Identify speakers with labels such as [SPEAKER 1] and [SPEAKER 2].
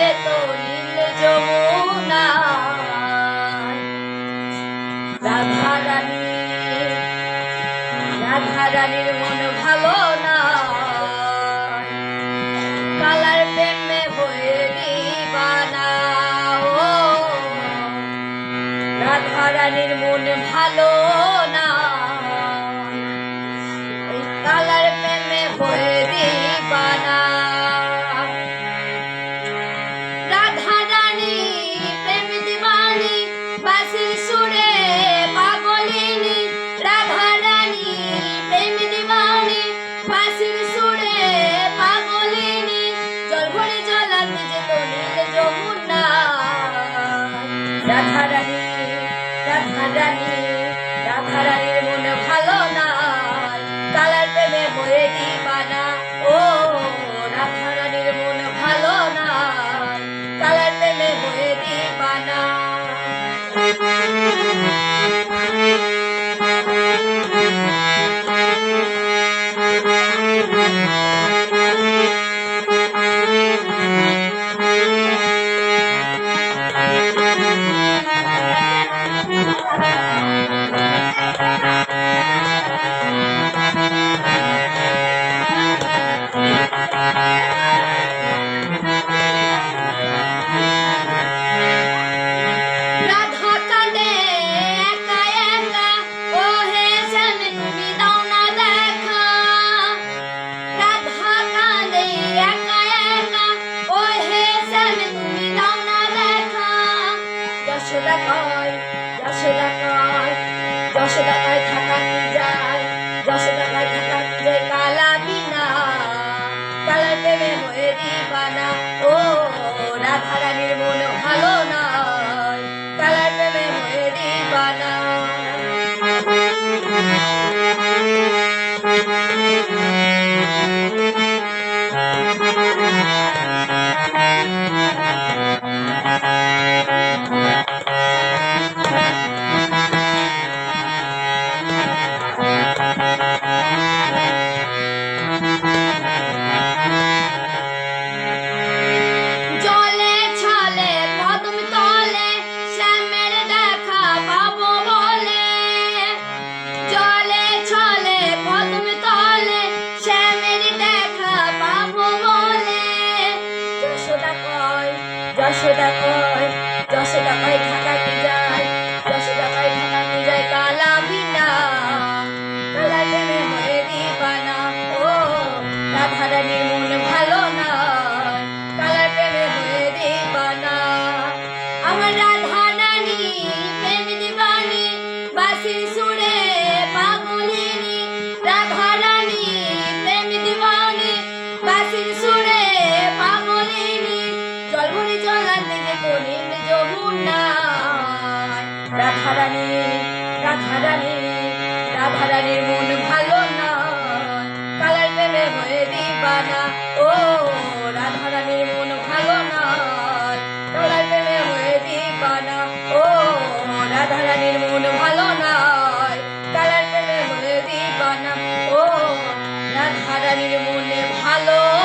[SPEAKER 1] যেত নীল যমুনা। রাধা রানী মন ভালো না। কালার প্রেমে হয়ে দিবানা। ও রাধা রানীর মন ভালো রাধা রানী রাধা রানী রাধা মন ভালো না কালার প্রেমে হয়ে দিবানা ও যশোদা কয় থাকাতে যায় যশোদা কয় থাকাতে যায় কালা বিনা কালার প্রেমে হয়ে দিবানা ও রাধা রানীর কয় টাকায় কয় টাকায় কয় ঢাকাতে যায় যশোদা কয় ঢাকাতে যায় কালা বিনা। কালা প্রেমে হয়ে দিবানা ও রাধা নীল যমুনা। রাধা রানী রাধা রানী রাধা রানীর মন ভালো না মন ভালো না কালার প্রেমে হয়ে দিবানা। ও রাধা রানীর মন ভালো নয়। কালার প্রেমে হয়ে দিবানা। ও রাধা মনে ভালো